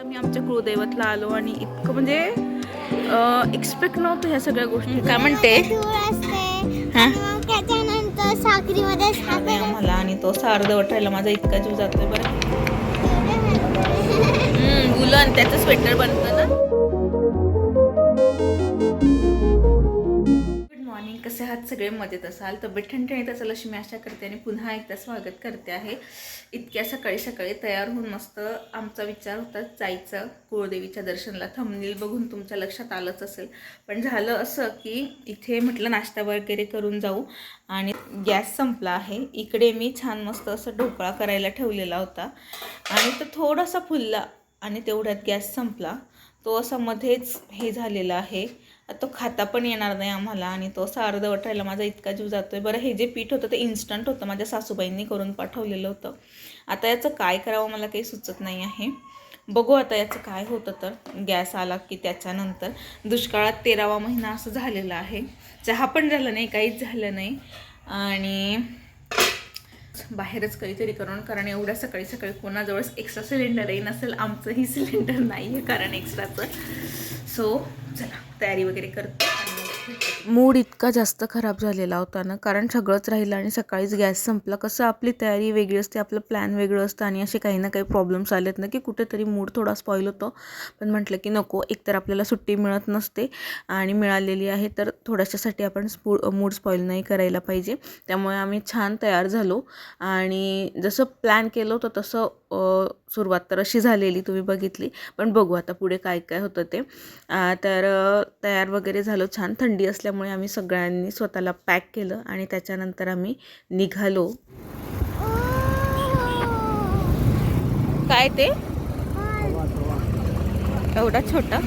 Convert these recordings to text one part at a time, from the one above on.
आम्ही आमच्या कुळदैवतला आलो आणि इतकं म्हणजे एक्सपेक्ट नव्हतं ह्या सगळ्या गोष्टी काय म्हणते हा? आणि आम्हाला आणि तो अर्धवट राहिला माझा इतका जीव जातोय बरं. उलन त्याचं स्वेटर बनतं ना सगळे मजेत असाल तर ठणठणीत असेल अशी मी आशा करते आणि पुन्हा एकदा स्वागत करते आहे. इतक्या सकाळी सकाळी तयार होऊन मस्त आमचा विचार होता जायचं कुळदेवीच्या दर्शनाला. थंबनील बघून तुमच्या लक्षात आलंच असेल. पण झालं असं की इथे म्हटलं नाश्ता वगैरे करून जाऊ आणि गॅस संपला आहे. इकडे मी छान मस्त असं ढोकळा करायला ठेवलेला होता. आणि तो थोडासा फुलला आणि तेवढ्यात गॅस संपला. तो असा मध्येच हे झालेला आहे. तो खाता पण येणार नाही आम्हाला आणि तो असा अर्ध राहिला माझा इतका जीव जातोय. बरं हे जे पीठ होतं ते इन्स्टंट होतं. माझ्या सासूबाईंनी करून पाठवलेलं होतं. आता याचं काय करावं मला काही सुचत नाही आहे. बघू आता याचं काय होतं तर. गॅस आला की त्याच्यानंतर. दुष्काळात तेरावा महिना असं झालेला आहे. चहा पण झालं नाही काहीच झालं नाही. आणि बाहेरच काहीतरी करून कारण एवढ्या सकाळी सकाळी कोणाजवळच एक्स्ट्रा सिलेंडरही नसेल आमचंही सिलेंडर नाही आहे कारण एक्स्ट्राचं सो चला तयारी वगैरे करतो. मूड इतका जास्त खराब झालेला होता ना. कारण सगळंच राहिलं आणि सकाळीच गॅस संपला. कसं आपली तयारी वेगळी असते आपलं प्लॅन वेगळं असतं आणि असे काही ना काही प्रॉब्लेम्स आलेत ना की कुठेतरी मूड थोडा स्पॉईल होतो. पण म्हटलं की नको एकतर आपल्याला सुट्टी मिळत नसते आणि मिळालेली आहे तर थोड्याशासाठी आपण स्पू मूड स्पॉईल नाही करायला पाहिजे. त्यामुळे आम्ही छान तयार झालो आणि जसं प्लॅन केलं होतं तसं सुरुवात तर अशी झालेली तुम्ही बघितली. पण बघू आता पुढे काय काय होतं ते. तर तयार वगैरे झालो छान थंडी थंडी असल्यामुळे आम्ही सगळ्यांनी स्वतःला पॅक केलं आणि त्याच्यानंतर आम्ही निघालो. काय ते? एवढा छोटा?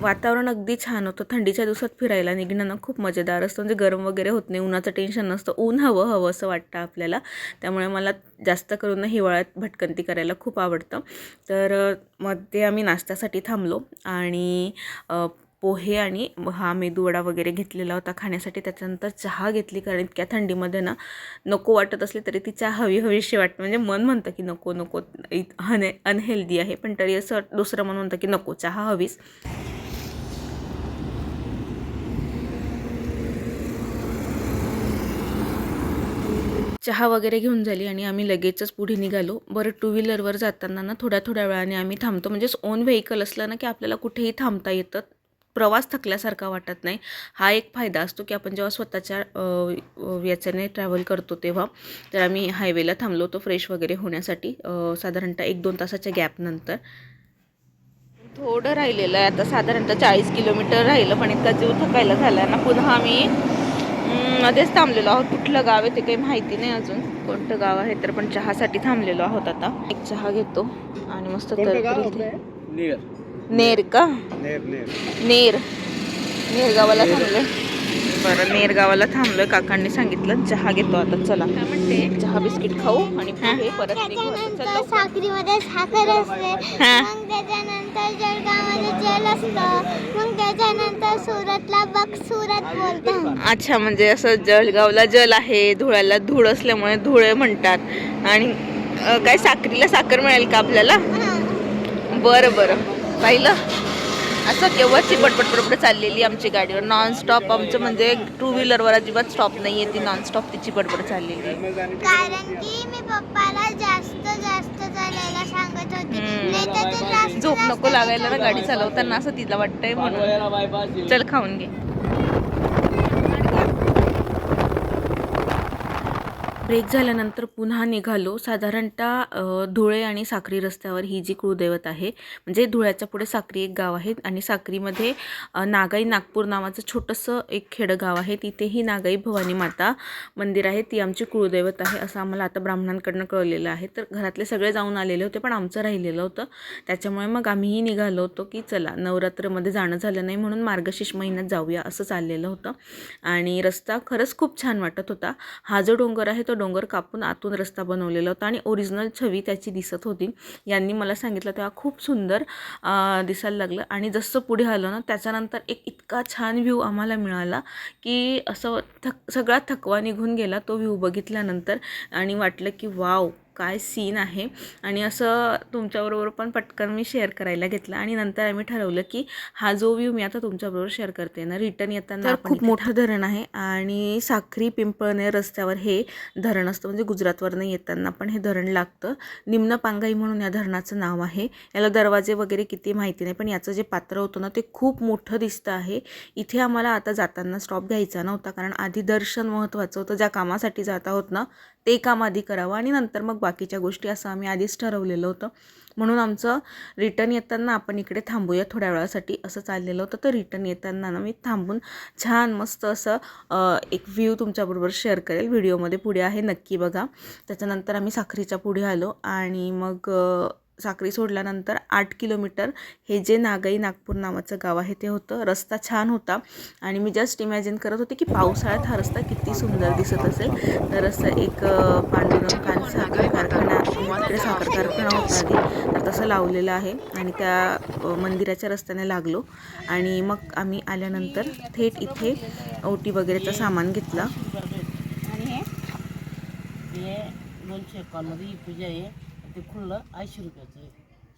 वातावरण अगदी छान होतं. थंडीच्या दिवसात फिरायला निघणं ना खूप मजेदार असतं. म्हणजे गरम वगैरे होत नाही उन्हाचं टेन्शन नसतं. ऊन हवं हवं असं वाटतं आपल्याला. त्यामुळे मला जास्त करून हिवाळ्यात भटकंती करायला खूप आवडतं. तर मध्ये आम्ही नाश्त्यासाठी थांबलो आणि पोहे आणि हा मेदूवडा वगैरे घेतलेला होता खाण्यासाठी. त्याच्यानंतर चहा घेतली कारण इतक्या थंडीमध्ये ना नको वाटत असली तरी ती चहा हवी हवीशी वाटते. म्हणजे मन म्हणतं की नको नको हने अनहेल्दी आहे. पण तरी असं दुसरं मन म्हणतं की नको चहा हवीच. चहा वगैरे घेऊन झाली आणि आम्ही लगेचच पुढे निघालो. बरं टू व्हीलरवर जाताना ना थोड्या थोड्या वेळाने आम्ही थांबतो. म्हणजेच ओन व्हेकल असलं ना की आपल्याला कुठेही थांबता येतं. प्रवास थकल्यासारखा वाटत नाही. हा एक फायदा असतो की आपण जेव्हा स्वतःच्या याच्याने ट्रॅव्हल करतो तेव्हा तर आम्ही हायवेला थांबलो होतो फ्रेश वगैरे होण्यासाठी साधारणतः एक दोन तासाच्या गॅपनंतर थोडं राहिलेलं आहे. आता साधारणतः चाळीस किलोमीटर राहिलं पण इतका जीव थकायला झाला ना. पुन्हा आम्ही मध्येच थांबलेलो आहोत. कुठलं गाव आहे ते काही माहिती नाही अजून. कोणतं गाव आहे तर पण चहासाठी थांबलेलो आहोत आता. एक चहा घेतो आणि मस्त नेर. नेर का? नेर नेर. नेर. नेर गावाला थांबलोय. बरं नेर गावाला थांबलोय. काकांनी सांगितलं. चहा घेतो आता. चला. काय म्हणते? चहा बिस्किट खाऊ आणि परत. साखरीमध्ये साखर असते. मग त्याच्यानंतर जळगावमध्ये जल असतं. मग त्याच्यानंतर सुरतला बघ अच्छा म्हणजे असं जळगावला जल आहे धुळ्याला धूळ असल्यामुळे धुळे म्हणतात. आणि काय साखरीला साखर मिळेल का आपल्याला? बरं बरं. पाहिलं? असं केव्हाची बडबड बडबड चाललेली आमची गाडीवर नॉनस्टॉप आमचं म्हणजे टू व्हीलरवर अजिबात स्टॉप नाही आहे ती नॉनस्टॉप तिची बडबड चाललेली. आहे कारण की मी पप्पाला जास्त जास्त चालायला सांगत होते. हम्म. नाही तर ते जास्त झोप नको लागायला ना गाडी. चालवताना असं तिला वाटतंय म्हणून. चल खाऊन घे. ब्रेक झाल्यानंतर पुन्हा निघालो. साधारणतः धुळे आणि साक्री रस्त्यावर ही जी कुळदैवत आहे म्हणजे धुळ्याच्या पुढे साक्री एक गाव आहे आणि साक्रीमध्ये नागाई नागपूर नावाचं छोटंसं एक खेडगाव आहे. तिथेही नागाई भवानी माता मंदिर आहे. ती आमची कुळदैवत आहे असं आम्हाला आता ब्राह्मणांकडनं कळलेलं आहे. तर घरातले सगळे जाऊन आलेले होते पण आमचं राहिलेलं होतं. त्याच्यामुळे मग आम्हीही निघालो होतो की चला नवरात्रमध्ये जाणं झालं नाही म्हणून मार्गशीर्ष महिन्यात जाऊया असं चाललेलं होतं. आणि रस्ता खरंच खूप छान वाटत होता. हा जो डोंगर आहे तो डोंगर कापून आतून रस्ता बनवलेला होता आणि ओरिजिनल छवी त्याची दिसत होती. यांनी मला सांगितलं तेव्हा खूप सुंदर दिसायला लागलं. आणि जसं पुढे आलं ना त्याच्यानंतर एक इतका छान व्ह्यू आम्हाला मिळाला की असं थक सगळा थकवा निघून गेला तो व्ह्यू बघितल्यानंतर. आणि वाटलं की वाव काय सीन आहे. आणि असं तुमच्याबरोबर पण पटकन मी शेअर करायला घेतला. आणि नंतर आम्ही ठरवलं की हा जो व्ह्यू मी आता तुमच्याबरोबर शेअर करते ना रिटर्न येताना खूप मोठं धरण आहे. आणि साखरी पिंपळणे रस्त्यावर हे धरण असतं. म्हणजे गुजरातवरनं येताना पण हे धरण लागतं. निम्न पांगाई म्हणून या धरणाचं नाव आहे. याला दरवाजे वगैरे किती माहिती नाही. पण याचं जे पात्र होतं ना ते खूप मोठं दिसतं आहे. इथे आम्हाला आता जाताना स्टॉप घ्यायचा नव्हता. कारण आधी दर्शन महत्त्वाचं होतं. ज्या कामासाठी जात आहोत ना ते काम आधी करावं आणि नंतर मग बाकीच्या गोष्टी असं आम्ही आधीच ठरवलेलं होतं. म्हणून आमचं रिटर्न येताना आपण इकडे थांबूया थोड्या वेळासाठी असं चाललेलं होतं. तर रिटर्न येताना ना मी थांबून छान मस्त असं एक व्ह्यू तुमच्याबरोबर शेअर करेल. व्हिडिओमध्ये पुढे आहे नक्की बघा. त्याच्यानंतर आम्ही साखरीच्या पुढे आलो आणि मग साक्री सोडल्यानंतर आठ किलोमीटर हे जे नागई नागपूर नावाचं गाव आहे ते होतं. रस्ता छान होता आणि मी जस्ट इमॅजिन करत होते की पावसाळ्यात हा रस्ता किती सुंदर दिसत असेल. तर असं एक अ, पांडुरंग कान साखर कारखाना इकडे साखर कारखाना होता आधी. तर तसं लावलेलं आहे आणि त्या मंदिराच्या रस्त्याने लागलो. आणि मग आम्ही आल्यानंतर थेट इथे ओटी वगैरेचं सामान घेतलं. आणि हे दोनशे पूजा आहे. ते खुल्लं ऐंशी रुपयाचं आहे.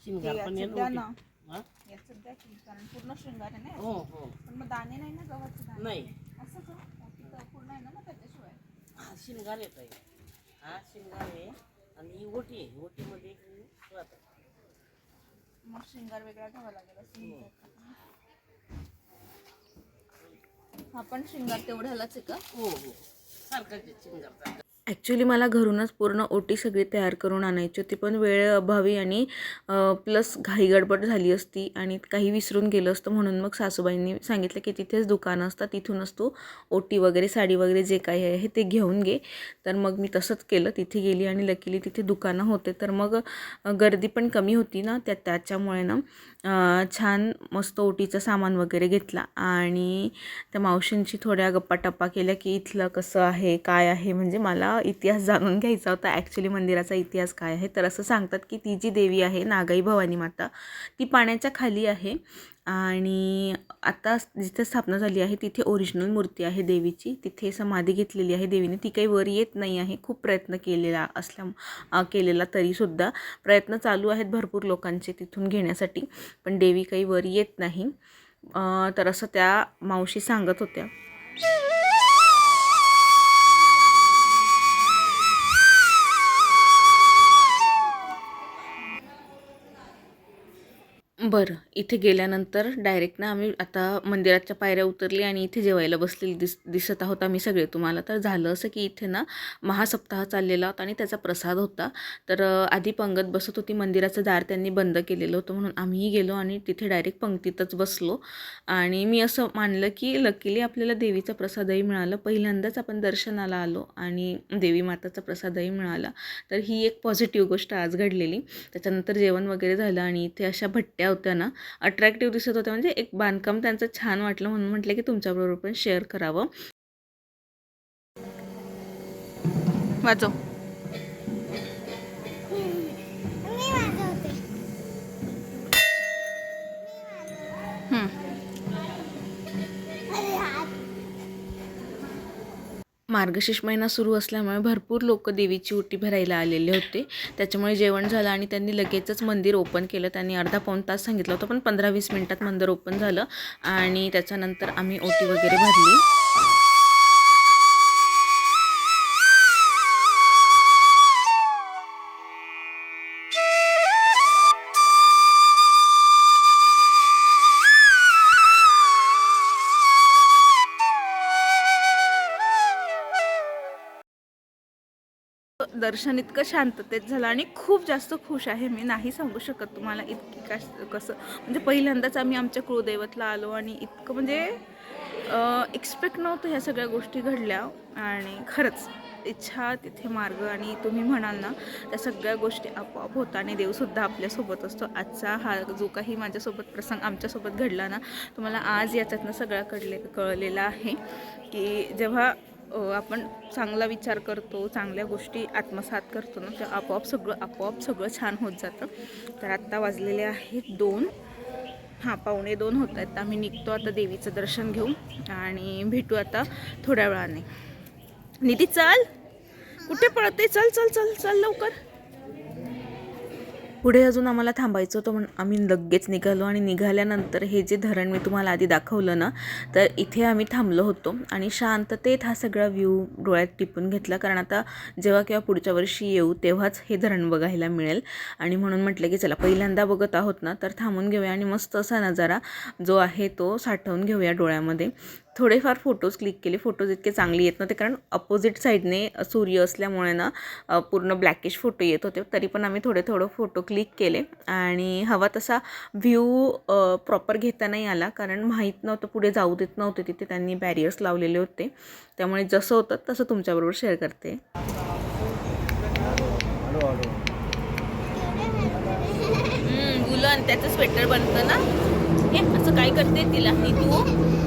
शिंगार पण ना. ओटी. हा? पूर्ण शृंगार आहे हो हो. पण मग दाणे नाही ना गव्हाचे नाही. असं पूर्ण आहे ना मग त्याच्याशिवाय. हा शिंगार येत आहे हा शिंगार आहे. आणि ही ओटी आहे. ओटीमध्ये राहतं मग शृंगार वेगळा घ्यावा लागेल हा. पण शृंगार तेवढ्यालाच आहे का? हो हो. सारखंच आहे शिंगार. ॲक्च्युली मला घरूनच पूर्ण ओटी सगळी तयार करून आणायची होती पण वेळ अभावी आणि प्लस घाई गडबड झाली असती आणि काही विसरून गेलं असतं म्हणून मग सासूबाईंनी सांगितलं की तिथेच दुकानं असतात तिथूनच तू ओटी वगैरे साडी वगैरे जे काही आहे ते घेऊन घे. तर मग मी तसंच केलं तिथे गेली आणि लकीली तिथे दुकानं होते. तर मग गर्दी पण कमी होती ना त्या त्याच्यामुळे ना छान मस्त ओटीचं सामान वगैरे घेतला आणि त्या मावशींची थोड्या गप्पा टप्पा केल्या की इथलं कसं आहे काय आहे? म्हणजे मला इतिहास जाणून घ्यायचा होता. ॲक्च्युली मंदिराचा इतिहास काय आहे? तर असं सांगतात की ती जी देवी आहे नागाई भवानी माता ती पाण्याच्या खाली आहे. आणि आता जिथे स्थापना झाली आहे तिथे ओरिजिनल मूर्ती आहे देवीची. तिथे समाधी घेतलेली आहे देवीने. ती काही वर येत नाही आहे. खूप प्रयत्न केलेला असल्या केलेला तरीसुद्धा प्रयत्न चालू आहेत भरपूर लोकांचे तिथून घेण्यासाठी पण देवी काही वर येत नाही. तर असं त्या मावशी सांगत होत्या. बरं इथे गेल्यानंतर डायरेक्ट ना आम्ही आता मंदिराच्या पायऱ्या उतरली आणि इथे जेवायला बसलेली दिस दिसत आहोत आम्ही सगळे तुम्हाला. तर झालं असं की इथे ना महासप्ताह चाललेला होता आणि त्याचा प्रसाद होता. तर आधी पंगत बसत होती मंदिराचं दार त्यांनी बंद केलेलं होतं म्हणून आम्हीही गेलो आणि तिथे डायरेक्ट पंक्तीतच बसलो. आणि मी असं मानलं की लकीली आपल्याला देवीचा प्रसादही मिळालं. पहिल्यांदाच आपण दर्शनाला आलो आणि देवी माताचा प्रसादही मिळाला. तर ही एक पॉझिटिव्ह गोष्ट आज घडलेली. त्याच्यानंतर जेवण वगैरे झालं आणि इथे अशा भट्ट्या होत्या ना अट्रॅक्टिव्ह दिसत होत्या. म्हणजे एक बांधकाम त्यांचं छान वाटलं म्हणून म्हटलं की तुमच्याबरोबर पण शेअर करावं. वाचव. मार्गशीर्ष महिना सुरू असल्यामुळे भरपूर लोक देवीची उटी भरायला आलेले होते. त्याच्यामुळे जेवण झालं आणि त्यांनी लगेचच मंदिर ओपन केलं. त्यांनी अर्धा पाऊण तास सांगितलं होतं पण पंधरा वीस मिनटात मंदिर ओपन झालं आणि त्याच्यानंतर आम्ही ओटी वगैरे भरली. दर्शन इतकं शांततेत झालं आणि खूप जास्त खुश आहे मी. नाही सांगू शकत तुम्हाला इतकी कश कसं. म्हणजे पहिल्यांदाच आम्ही आमच्या कुळदैवतला आलो आणि इतकं म्हणजे एक्सपेक्ट नव्हतं ह्या सगळ्या गोष्टी घडल्या. आणि खरंच इच्छा तिथे मार्ग आणि तुम्ही म्हणाल ना त्या सगळ्या गोष्टी आपोआप होतात आणि देवसुद्धा आपल्यासोबत असतो. आजचा हा जो काही माझ्यासोबत प्रसंग आमच्यासोबत घडला ना तुम्हाला आज याच्यातनं सगळा कडले कळलेला आहे की जेव्हा आपण चांगला विचार करतो चांगल्या गोष्टी आत्मसात करतो ना तर आपोआप सगळं आपोआप सगळं छान होत जातं. तर आत्ता वाजलेले आहेत दोन. हां पावणे दोन होत आहेत. आम्ही निघतो आता देवीचं दर्शन घेऊ आणि भेटू आता थोड्या वेळाने. निधी चल. कुठे पळते चल चल चल चल लवकर. पुढे अजून आम्हाला थांबायचं होतं म्हणून आम्ही लगेच निघालो आणि निघाल्यानंतर हे जे धरण मी तुम्हाला आधी दाखवलं ना तर इथे आम्ही थांबलो होतो आणि शांततेत हा सगळा व्ह्यू डोळ्यात टिपून घेतला. कारण आता जेव्हा केव्हा पुढच्या वर्षी येऊ तेव्हाच हे धरण बघायला मिळेल. आणि म्हणून म्हटलं की चला पहिल्यांदा बघत आहोत ना तर थांबून घेऊया आणि मस्त असा नजारा जो आहे तो साठवून घेऊया डोळ्यामध्ये. थोडेफार फोटोज क्लिक केले. फोटोज इतके चांगले येत नव्हते कारण अपोजिट साईडने सूर्य असल्यामुळे ना पूर्ण ब्लॅकिश फोटो येत होते. तरी पण आम्ही थोडे थोडं फोटो क्लिक केले. आणि हवा तसा व्ह्यू प्रॉपर घेता नाही आला कारण माहीत नव्हतं पुढे जाऊ देत नव्हते तिथे. त्यांनी बॅरियर्स लावलेले होते. त्यामुळे जसं होतं तसं तुमच्याबरोबर शेअर करते. त्याचं स्वेटर बनतं ना? हे असं काय करते तिला? आणि तू?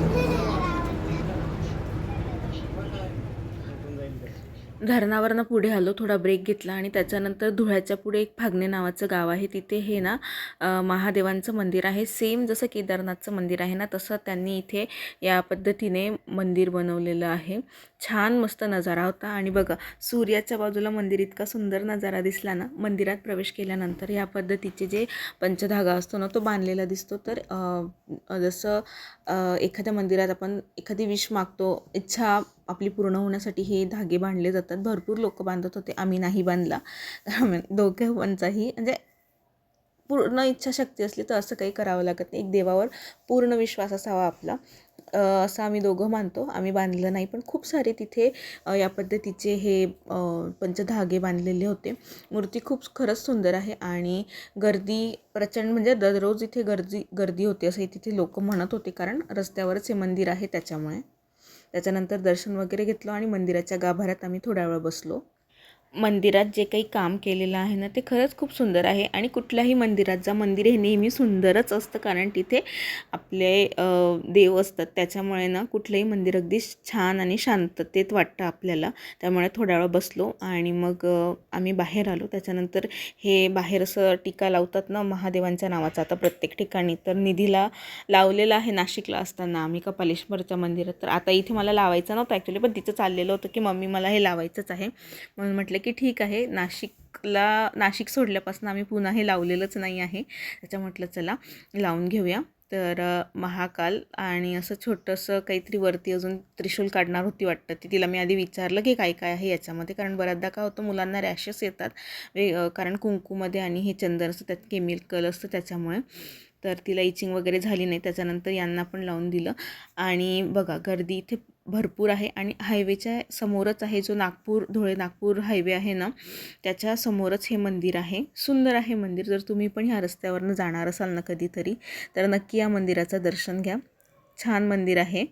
धरणावरनं पुढे आलो थोडा ब्रेक घेतला आणि त्याच्यानंतर धुळ्याच्या पुढे एक फागणे नावाचं गाव आहे. तिथे हे ना महादेवांचं मंदिर आहे. सेम जसं केदारनाथचं मंदिर आहे ना तसं त्यांनी इथे या पद्धतीने मंदिर बनवलेलं आहे. छान मस्त नजारा होता. आणि बघा सूर्याच्या बाजूला मंदिर इतका सुंदर नजारा दिसला ना मंदिरात प्रवेश केल्यानंतर या पद्धतीचे जे पंचधागा असतो ना तो बांधलेला दिसतो. तर जसं एखाद्या मंदिरात आपण एखादी विश मागतो इच्छा आपली पूर्ण होण्यासाठी हे धागे बांधले जातात. भरपूर लोक बांधत होते. आम्ही नाही बांधला. दोघांचाही म्हणजे पूर्ण इच्छाशक्ती असली तर असं काही करावं लागत नाही. एक देवावर पूर्ण विश्वास असावा आपला. असं आम्ही दोघं मानतो. आम्ही बांधलं नाही. पण खूप सारे तिथे या पद्धतीचे हे पंचधागे बांधलेले होते. मूर्ती खूप खरंच सुंदर आहे आणि गर्दी प्रचंड म्हणजे दररोज इथे गर्दी गर्दी होते असंही तिथे लोक म्हणत होते कारण रस्त्यावरच हे मंदिर आहे त्याच्यामुळे. त्याच्यानंतर दर्शन वगैरे घेतलं आणि मंदिराच्या गाभाऱ्यात आम्ही थोडा वेळ बसलो. मंदिरात जे काही काम केलेलं आहे ना ते खरंच खूप सुंदर आहे. आणि कुठल्याही मंदिरात जा मंदिर हे नेहमी सुंदरच असतं कारण तिथे आपले देव असतात. त्याच्यामुळे ना कुठलंही मंदिर अगदी छान आणि शांततेत वाटतं आपल्याला. त्यामुळे थोड्या वेळ बसलो आणि मग आम्ही बाहेर आलो. त्याच्यानंतर हे बाहेर असं टीका लावतात ना महादेवांच्या नावाचं. आता प्रत्येक ठिकाणी तर निधीला लावलेलं आहे नाशिकला असताना. आम्ही कपालेश्वरच्या मंदिरात. तर आता इथे मला लावायचं नव्हतं ॲक्च्युली पण तिचं चाललेलं होतं की मम्मी मला हे लावायचंच आहे. म्हणून म्हटलं की ठीक आहे नाशिकला नाशिक सोडल्यापासून आम्ही पुन्हा हे लावलेलंच नाही आहे. त्याच्या म्हटलं चला लावून घेऊया. तर महाकाल आणि असं छोटंसं काहीतरी वरती अजून त्रिशूल काढणार होती वाटतं ती. तिला मी आधी विचारलं की काय काय आहे याच्यामध्ये. कारण बऱ्याचदा काय होतं मुलांना रॅशेस येतात. वे कारण कुंकूमध्ये आणि हे चंदन असतं त्यात केमिकल असतं त्याच्यामुळे. तर तिला इचिंग वगैरे झाली नाही. त्याच्यानंतर यांना पण लावून दिलं. आणि बघा गर्दी इथे भरपूर आहे आणि हायवेच्या समोरच आहे जो नागपूर धुळे नागपूर हायवे आहे ना त्याच्या समोरच हे मंदिर आहे. सुंदर आहे मंदिर. जर तुम्ही पण ह्या रस्त्यावरनं जाणार असाल ना कधीतरी तर नक्की या मंदिराचं दर्शन घ्या. छान मंदिर आहे.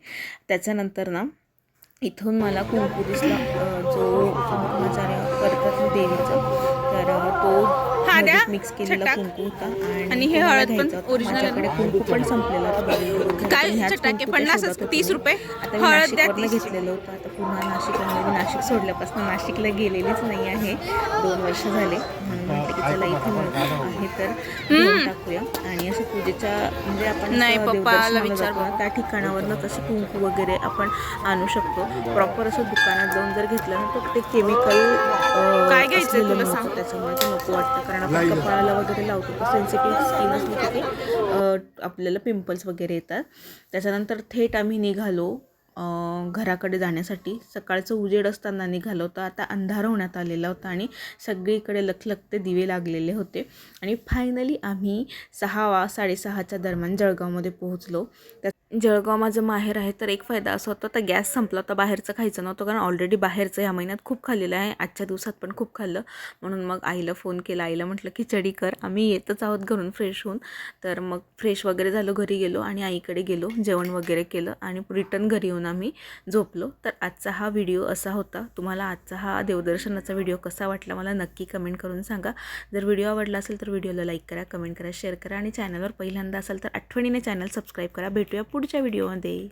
त्याच्यानंतर ना इथून मला कुंकुरीसला जो कुंकुमाचार्य करतात देवीचं तो मिक्स केलेला कुंकू होता आणि हे हळद पण. माझ्याकडे कुंकू पण संपलेला होता. काय चटाके पन्नास तीस. रुपये? हळद घेतलेलं होतं. आता पुन्हा नाशिकला मी नाशिक सोडल्यापासून नाशिकला गेलेलीच नाही आहे. दोन वर्ष झाले. म्हणून म्हटलं की चला इथे आहे तर टाकूया. आणि असं पूजेच्या म्हणजे आपण नाही, पप्पाला विचार त्या ठिकाणावरनं तसे कुंकू वगैरे आपण आणू शकतो. प्रॉपर असं दुकानात जाऊन जर घेतलं ना तर ते केमिकल काय घ्यायचंय तुला सांग? त्याच्यामुळे ते नको वाटतं. कारण आपण कपाळाला वगैरे लावतो तर सेन्सिटिव्ह स्किन असली की ते आपल्याला पिंपल्स वगैरे येतात. त्याच्यानंतर थेट आम्ही निघालो. घराकडे जाण्यासाठी सकाळचं उजेड असताना निघालो होतं. आता अंधार होण्यात आलेला होता आणि सगळीकडे लखलखते दिवे लागलेले होते. आणि फायनली आम्ही सहा वा साडेसहाच्या दरम्यान जळगावमध्ये पोहोचलो. त्या जळगाव माझं माहेर आहे तर एक फायदा असा होता तर गॅस संपला होता बाहेरचं खायचं नव्हतं कारण ऑलरेडी बाहेरचं ह्या महिन्यात खूप खाल्लेलं आहे. आजच्या दिवसात पण खूप खाल्लं. म्हणून मग आईला फोन केला. आईला म्हटलं खिचडी कर. आम्ही येतच आहोत घरून फ्रेश होऊन. तर मग फ्रेश वगैरे झालो घरी गेलो आणि आईकडे गेलो जेवण वगैरे केलं आणि रिटर्न घरी येऊन आम्ही झोपलो. तर आजचा हा व्हिडिओ असा होता. तुम्हाला आजचा हा देवदर्शनाचा व्हिडिओ कसा वाटला मला नक्की कमेंट करून सांगा. जर व्हिडिओ आवडला असेल तर व्हिडिओला लाईक करा कमेंट करा शेअर करा आणि चॅनलवर पहिल्यांदा असाल तर आठवणीने चॅनल सबस्क्राईब करा. भेटूया पुढच्या व्हिडिओमध्ये.